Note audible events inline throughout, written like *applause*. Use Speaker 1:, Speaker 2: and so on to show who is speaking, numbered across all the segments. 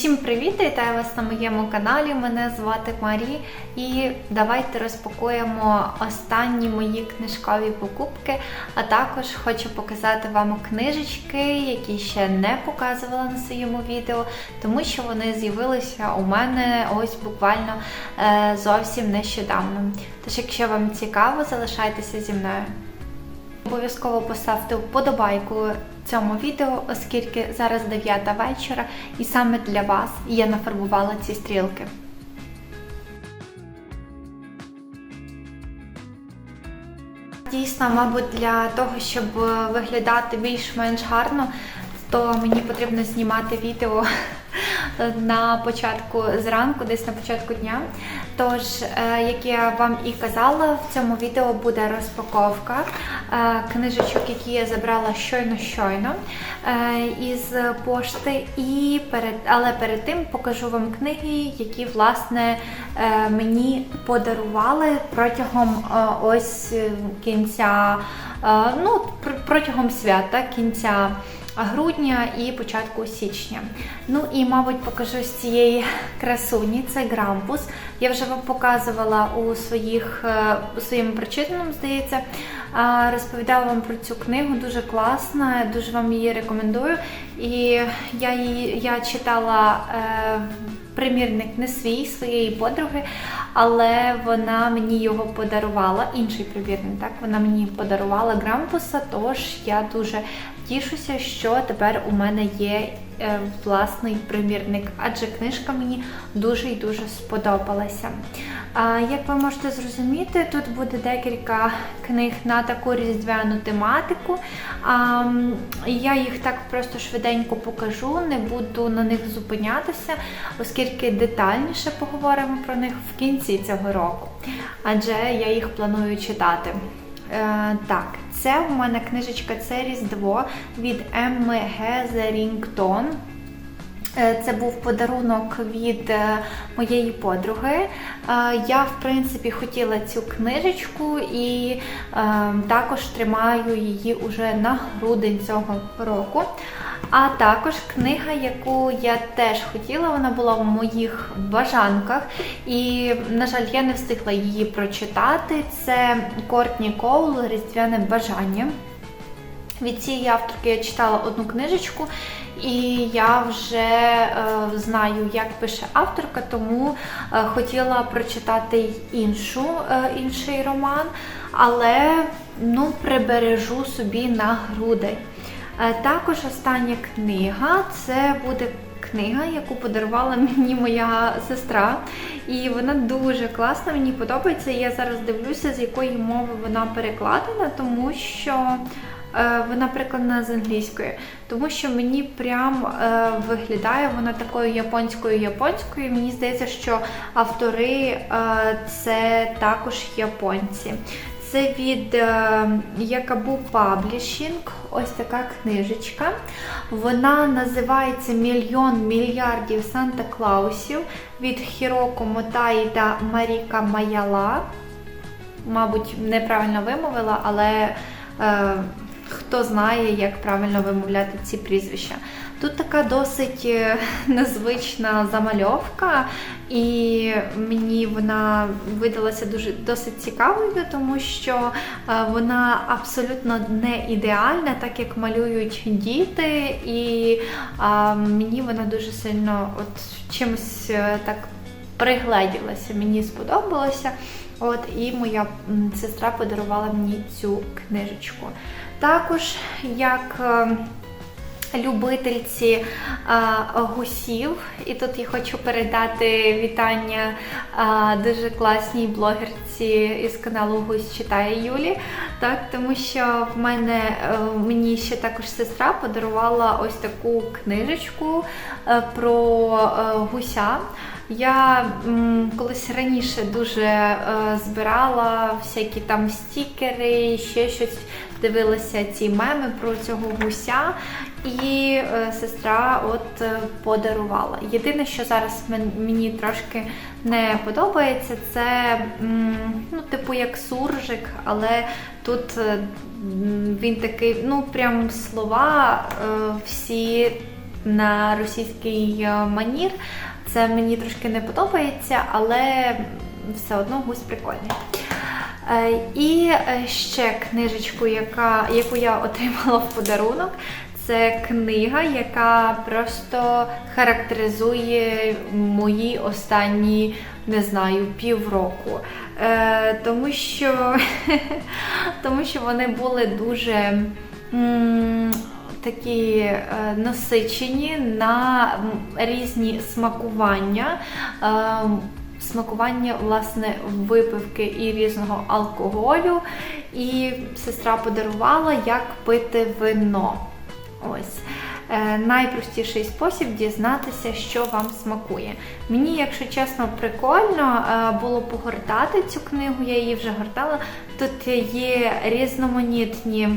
Speaker 1: Усім привіт! Вітаю вас на моєму каналі. Мене звати Марі. І давайте розпакуємо останні мої книжкові покупки. А також хочу показати вам книжечки, які ще не показувала на своєму відео, тому що вони з'явилися у мене ось буквально е, зовсім нещодавно. Тож, якщо вам цікаво, залишайтеся зі мною. Обов'язково поставте вподобайку цьому відео, оскільки зараз 9 вечора, і саме для вас я нафарбувала ці стрілки. Дійсно, мабуть, для того, щоб виглядати більш-менш гарно, то мені потрібно знімати відео на початку зранку, десь на початку дня. Тож, е, як я вам і казала, в цьому відео буде розпаковка е, книжечок, які я забрала щойно-щойно е, із пошти. І перед, Але перед тим покажу вам книги, які власне мені подарували протягом ось кінця, ну, протягом свята кінця грудня і початку січня. Ну і, мабуть, покажу з цієї красуні. Це грампус. Я вже вам показувала у своїх е, у своєму прочитаному, здається. Розповідала вам про цю книгу, дуже класна, дуже вам її рекомендую. І я її я читала е, примірник не свій своєї подруги, але вона мені його подарувала, інший примірник, так вона мені подарувала грампуса, тож я дуже тішуся, що тепер у мене є е, власний примірник, адже книжка мені дуже і дуже сподобалася. Як ви можете зрозуміти, тут буде декілька книг на таку різдвяну тематику. Я їх так просто швиденько покажу, не буду на них зупинятися, оскільки детальніше поговоримо про них в кінці цього року, адже я їх планую читати. Е, так, це у мене книжечка це Різдво від Емми Гезерінгтон. Е, це був подарунок від е, моєї подруги. Я, в принципі, хотіла цю книжечку і також тримаю її уже на грудень цього року. А також книга, яку я теж хотіла, вона була в моїх бажанках. І, на жаль, я не встигла її прочитати. Це Кортні Коул Різдвяне бажання. Від цієї авторки я читала одну книжечку, і я вже е, знаю, як пише авторка, тому е, хотіла прочитати іншу, е, інший роман, але ну, прибережу собі на грудень. Е, також остання книга це буде книга, яку подарувала мені моя сестра. І вона дуже класна, мені подобається. Я зараз дивлюся, з якої мови вона перекладена, тому що. Е, вона перекладена з англійської, тому що мені прям е, виглядає вона такою японською японською. Мені здається, що автори е, це також японці. Це від Якабу Паблішінг, ось така книжечка. Вона називається Мільйон мільярдів Санта Клаусів від Хіроко Мотаї та Маріка Маяла. Мабуть, неправильно вимовила, але хто знає, як правильно вимовляти ці прізвища. Тут така досить е, *laughs* незвична замальовка, і мені вона видалася дуже досить цікавою, тому що е, вона абсолютно не ідеальна, так як малюють діти, і мені вона дуже сильно от чимось е, так пригледілася, мені сподобалося. От, І моя сестра подарувала мені цю книжечку. Також як ем, любительці а, гусів. І тут я хочу передати вітання а, дуже класній блогерці із каналу Гусь читає Юлі. Так, Тому що в мене а, е, мені ще також сестра подарувала ось таку книжечку а, е, про а, е, гуся. Я м, колись раніше дуже е, збирала всякі там стікери, ще щось дивилася ці меми про цього гуся, і е, сестра от е, подарувала. Єдине, що зараз мені трошки не подобається, це ну, типу як суржик, але тут е, він такий, ну прям слова всі на російський манір. Це мені трошки не подобається, але все одно гусь прикольний. Е, І е, ще книжечку, яка, яку я отримала в подарунок. Це книга, яка просто характеризує мої останні, не знаю, півроку. Е, тому, що, *laughs* тому що вони були дуже такі е, насичені на різні смакування. Е, смакування власне випивки і різного алкоголю. І сестра подарувала, як пити вино. Ось. Е, найпростіший спосіб дізнатися, що вам смакує. Мені, якщо чесно, прикольно е, було погортати цю книгу, я її вже гортала. Тут є різноманітні.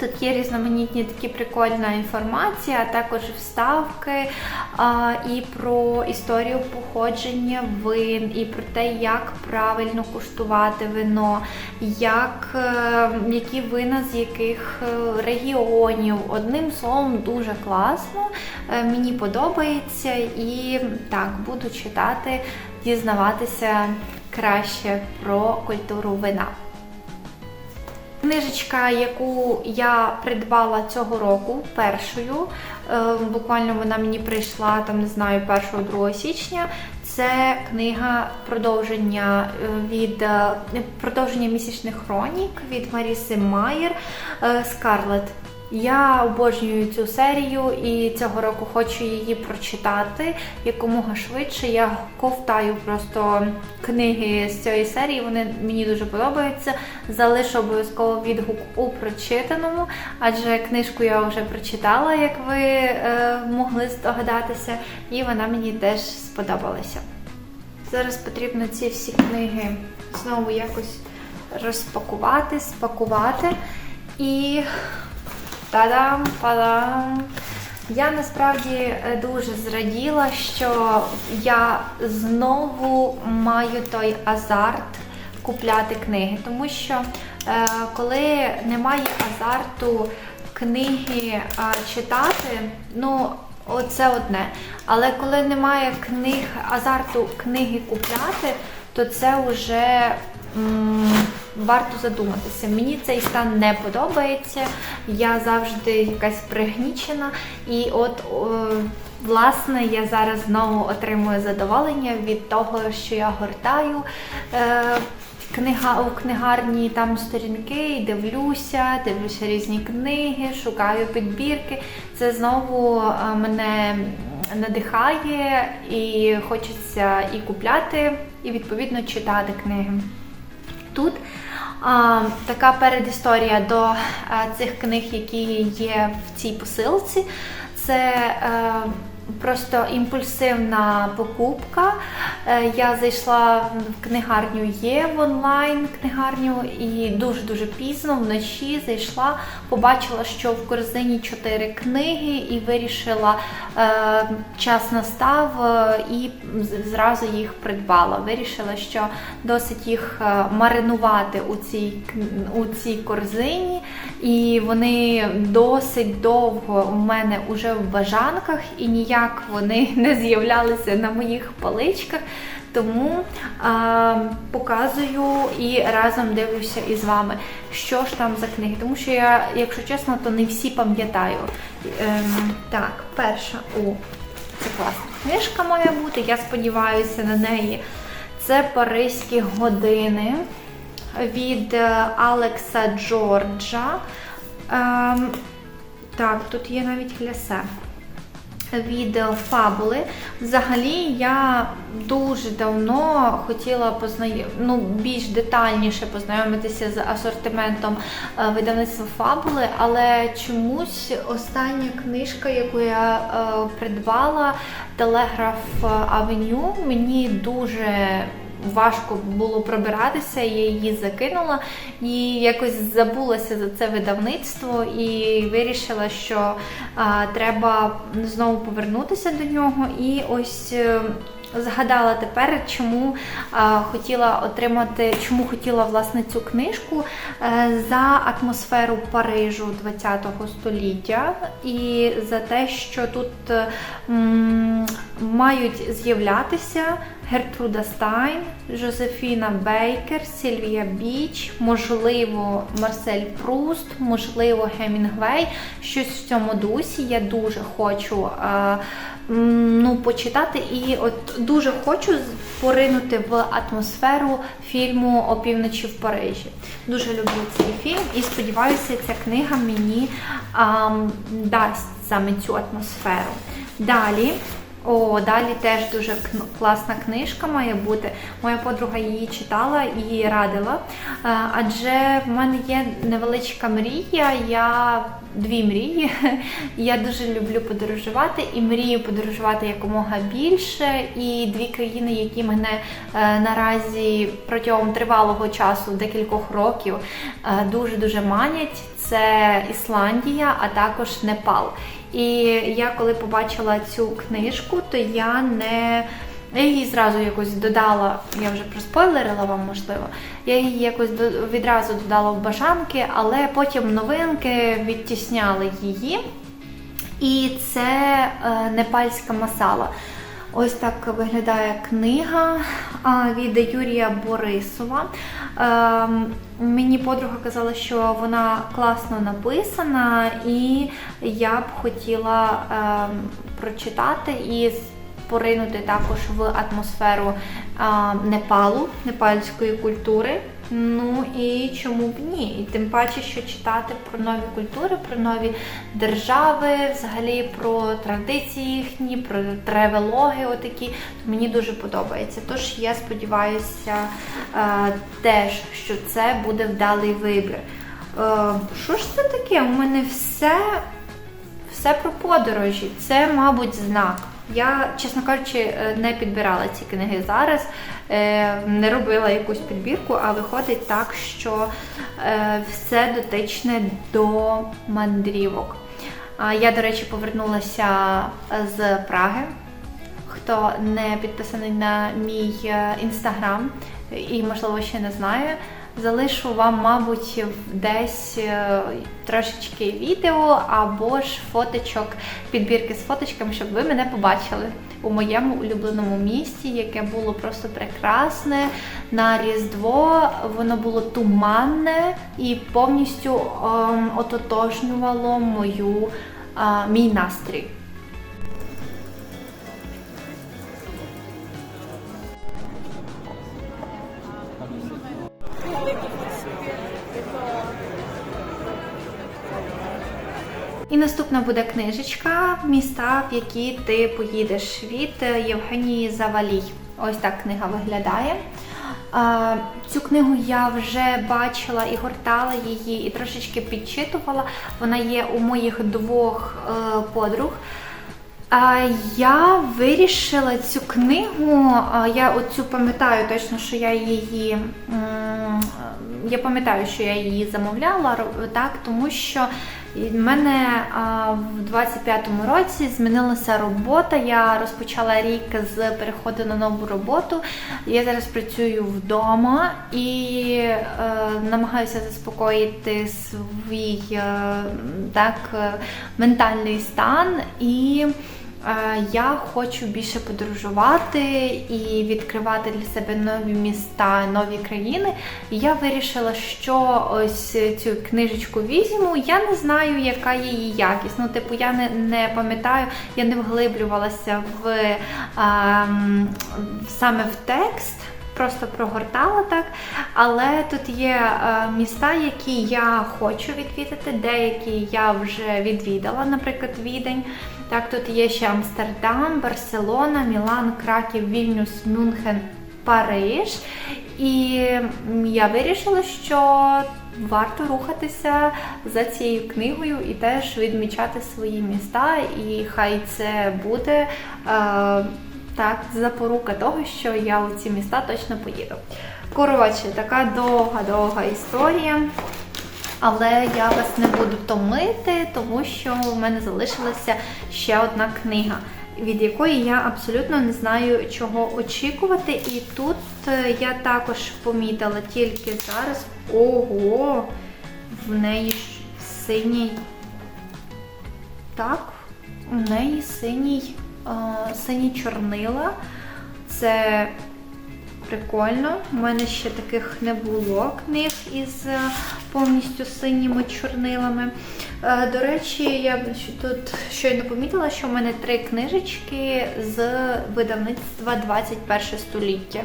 Speaker 1: Тут є різноманітні такі прикольна інформація, а також вставки а, і про історію походження вин, і про те, як правильно куштувати вино, як, е, які вина з яких е, регіонів. Одним словом, дуже класно. Е, Мені подобається і так, буду читати, дізнаватися краще про культуру вина. Книжечка, яку я придбала цього року першою, е, буквально вона мені прийшла там, не знаю, 1-2 січня. Це книга продовження е, від е, продовження місячних хронік від Маріси Майер Скарлетт. Скарлет. Я обожнюю цю серію і цього року хочу її прочитати якомога швидше. Я ковтаю просто книги з цієї серії. Вони мені дуже подобаються. Залишу обов'язково відгук у прочитаному, адже книжку я вже прочитала, як ви е, могли здогадатися, і вона мені теж сподобалася. Зараз потрібно ці всі книги знову якось розпакувати, спакувати і. Та-дам, падам. Я насправді е, дуже зраділа, що я знову маю той азарт купляти книги, тому що е, коли немає азарту книги е, читати, ну оце одне. Але коли немає книг, азарту книги купляти, то це вже варто задуматися. Мені цей стан не подобається. Я завжди якась пригнічена. І от, власне, я зараз знову отримую задоволення від того, що я гортаю. Е, Книга у книгарні там сторінки, і дивлюся, дивлюся різні книги, шукаю підбірки. Це знову е, мене надихає і хочеться і купляти, і відповідно читати книги. Тут а, така передісторія до а, цих книг, які є в цій посилці. Це е, просто імпульсивна покупка. Е, я зайшла в книгарню Є в онлайн книгарню і дуже-дуже пізно вночі зайшла, побачила, що в корзині чотири книги, і вирішила, е, час настав е, і зразу їх придбала. Вирішила, що досить їх маринувати у цій, у цій корзині, і вони досить довго у мене уже в бажанках, і ніяк вони *laughs* не з'являлися на моїх поличках. Тому а, показую і разом дивлюся із вами, що ж там за книги. Тому що я, якщо чесно, то не всі пам'ятаю. Ем, так, перша, о, це класна книжка має бути. Я сподіваюся на неї. Це Паризькі години від е, Алекса Джорджа. Ем, так, тут є навіть глясе від е, фабули. Взагалі, я дуже давно хотіла познайом... ну, більш детальніше познайомитися з асортиментом е, видавництва фабули, але чомусь остання книжка, яку я е, придбала, Телеграф Авеню, мені дуже важко було пробиратися, я її закинула і якось забулася за це видавництво і вирішила, що а, треба знову повернутися до нього. І ось. е, Згадала тепер, чому а, хотіла отримати, чому хотіла власне цю книжку е, за атмосферу Парижу ХХ століття і за те, що тут м, мають з'являтися Гертруда Стайн, Жозефіна Бейкер, Сільвія Біч, можливо, Марсель Пруст, можливо, Гемінгвей. Щось в цьому дусі. Я дуже хочу е, ну, почитати і от дуже хочу поринути в атмосферу фільму Опівночі в Парижі. Дуже люблю цей фільм і сподіваюся, ця книга мені дасть саме цю атмосферу. Далі. О, далі теж дуже класна книжка має бути. Моя подруга її читала і радила. Е, Адже в мене є невеличка мрія. Я дві мрії. *laughs* Я дуже люблю подорожувати і мрію подорожувати якомога більше. І дві країни, які мене е, наразі протягом тривалого часу, декількох років, дуже дуже манять. Це Ісландія, а також Непал. І я коли побачила цю книжку, то я не я її зразу якось додала, я вже проспойлерила вам, можливо. Я її якось до- відразу додала в бажанки, але потім новинки відтісняли її. І це е, непальська масала. Ось так виглядає книга від Юрія Борисова. Ем, мені подруга казала, що вона класно написана, і я б хотіла ем, прочитати і поринути також в атмосферу Непалу, непальської культури. Ну і чому б ні? І тим паче, що читати про нові культури, про нові держави, взагалі про традиції їхні, про тревелоги отакі, то мені дуже подобається. Тож я сподіваюся е, теж, що це буде вдалий вибір. Е, що ж це таке? У мене все все про подорожі. Це, мабуть, знак. Я, чесно кажучи, е, не підбирала ці книги зараз, е, не робила якусь підбірку, а виходить так, що е, все дотичне до мандрівок. Я, до речі, повернулася з Праги. Хто не підписаний на мій інстаграм і, можливо, ще не знає, залишу вам, мабуть, десь е, трошечки відео або ж фоточок, підбірки з фоточками, щоб ви мене побачили у моєму улюбленому місті, яке було просто прекрасне. На Різдво воно було туманне і повністю ем, ототожнювало мою, е, мій настрій. Наступна буде книжечка Міста, в які ти поїдеш від Євгенії Завалій. Ось так книга виглядає. Цю книгу я вже бачила і гортала її, і трошечки підчитувала. Вона є у моїх двох е, подруг. Я вирішила цю книгу, я оцю пам'ятаю точно, що я її. Я пам'ятаю, що я її замовляла, так, тому що в мене а, в 25-му році змінилася робота. Я розпочала рік з переходу на нову роботу. Я зараз працюю вдома і е, намагаюся заспокоїти свій е, так, е, ментальний стан. І я хочу більше подорожувати і відкривати для себе нові міста, нові країни. Я вирішила, що ось цю книжечку візьму. Я не знаю, яка її якість. Ну, типу, я не, не пам'ятаю, я не вглиблювалася в а, саме в текст. Просто прогортала так, але тут є е, міста, які я хочу відвідати, деякі я вже відвідала, наприклад, Відень. Так, тут є ще Амстердам, Барселона, Мілан, Краків, Вільнюс, Мюнхен, Париж. І я вирішила, що варто рухатися за цією книгою і теж відмічати свої міста. І хай це буде. Е, так, запорука того, що я у ці міста точно поїду. Коротше, така довга-довга історія. Але я вас не буду томити, тому що в мене залишилася ще одна книга, від якої я абсолютно не знаю, чого очікувати. І тут е, я також помітила тільки зараз. Ого! В неї синій. Так, у неї синій, сині чорнила. Це прикольно. У мене ще таких не було книг із е, повністю синіми чорнилами. Е, До речі, я тут щойно помітила, що в мене три книжечки з видавництва 21 століття.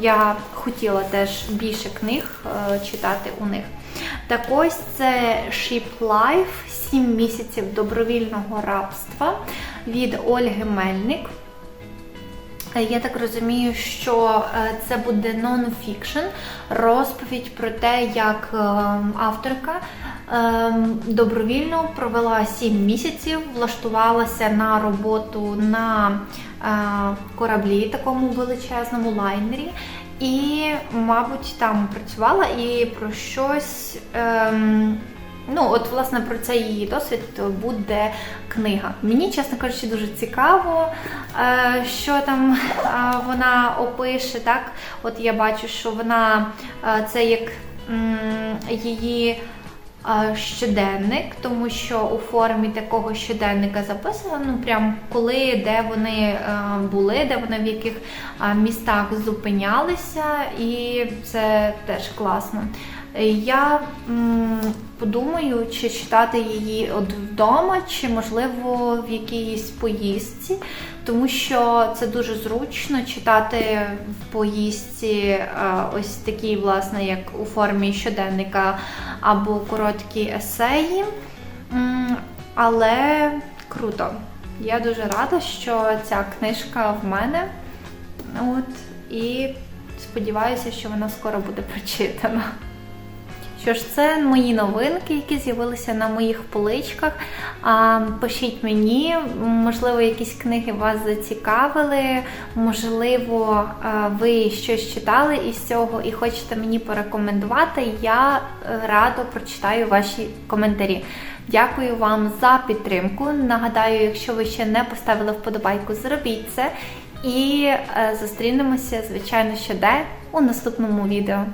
Speaker 1: Я хотіла теж більше книг е, читати у них. Так ось це Ship Life 7 місяців добровільного рабства від Ольги Мельник. Я так розумію, що е, це буде нон-фікшн, розповідь про те, як е, авторка е, добровільно провела 7 місяців, влаштувалася на роботу на кораблі, такому величезному лайнері, і, мабуть, там працювала і про щось. Ну, от, власне, про цей її досвід буде книга. Мені, чесно кажучи, дуже цікаво, е, що там е, вона опише. Так, от я бачу, що вона е, це як її. Щоденник, тому що у формі такого щоденника записано, ну прям коли, де вони е, були, де вони в яких містах зупинялися, і це теж класно. Я подумаю, чи читати її от вдома, чи можливо в якійсь поїздці, тому що це дуже зручно читати в поїздці е, ось такі, власне, як у формі щоденника або короткі есеї. Але круто. Я дуже рада, що ця книжка в мене. От, і сподіваюся, що вона скоро буде *laughs* прочитана. Що ж, це мої новинки, які з'явилися на моїх поличках. А, Пишіть мені, можливо, якісь книги вас зацікавили, можливо, ви щось читали із цього і хочете мені порекомендувати. Я е, радо прочитаю ваші коментарі. Дякую вам за підтримку. Нагадаю, якщо ви ще не поставили вподобайку, зробіть це. І е, зустрінемося, звичайно, ще де у наступному відео.